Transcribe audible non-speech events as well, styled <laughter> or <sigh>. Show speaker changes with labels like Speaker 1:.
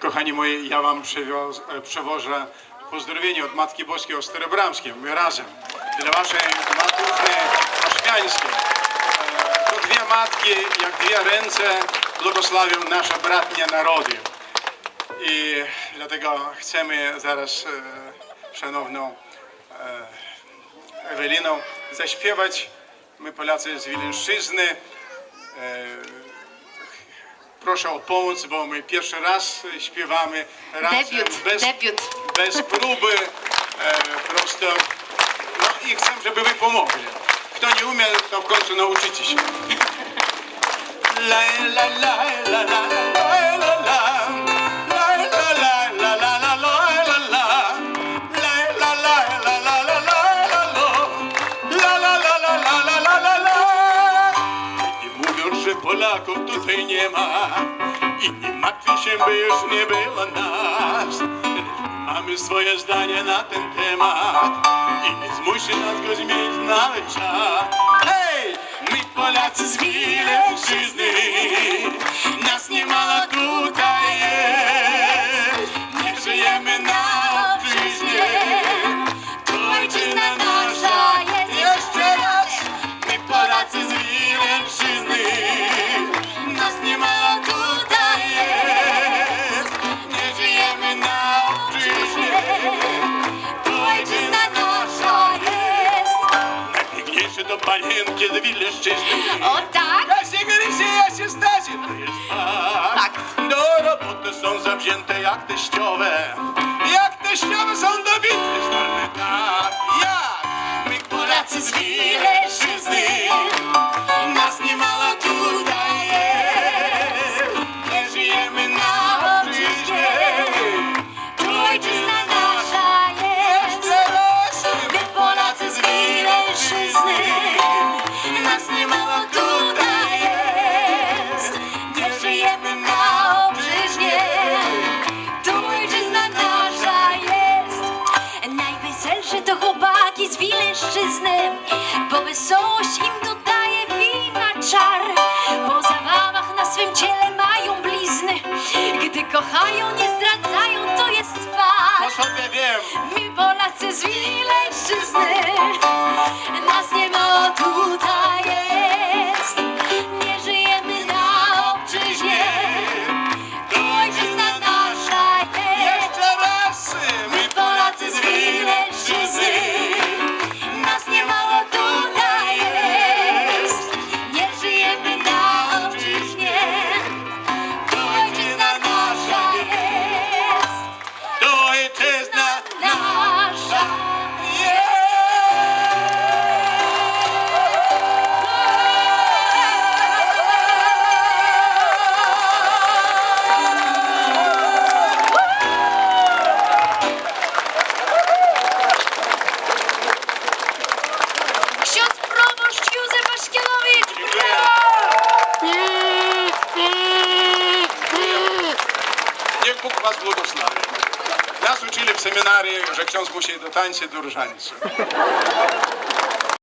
Speaker 1: Kochani moi, ja wam e, przewożę pozdrowienie od Matki Boskiej o Starobramskiej. My razem. Dla waszej matury ośmiańskiej. E, To dwie matki, jak dwie ręce, błogosławią nasze bratnie narody. I dlatego chcemy zaraz e, szanowną e, Eweliną zaśpiewać. My Polacy z Wileńszczyzny. Proszę o pomoc, bo my pierwszy raz śpiewamy razem
Speaker 2: Debiut,
Speaker 1: bez,
Speaker 2: debiut.
Speaker 1: bez próby. E, prosto. No i chcę, żeby wy pomogli. Kto nie umie, to w końcu nauczycie się. <laughs> La la la la la Polaków tutaj nie ma. I nie martwi się, by już nie było nas. Mamy swoje zdanie na ten temat. I nie zmusi nas go zmienić nawet czas Hej! My Polacy z Nas To panienki z Wileńszczyzny
Speaker 2: O tak?
Speaker 1: Ja się Gryzie, ja się Stasie To jest fakt. Do roboty są zawzięte jak teściowe. Jak teściowe są dobite Zdolne. Tak Jak My Polacy z Wileńszczyzny Nas nie ma tutaj jest. Nie żyjemy na obczyźnie
Speaker 2: Tu ojczyzna to chłopaki z Wileńszczyzny Bo wesołość im dodaje wina czar. Po zabawach na swym ciele mają blizny. Gdy kochają, nie zdradzają, to jest fakt.
Speaker 1: Sobie wiem.
Speaker 2: My Polacy z Wileńszczyzny Nas nie
Speaker 1: was błogosławi. Nas uczyli w seminarii, że ksiądz musi do tańca, do różańca.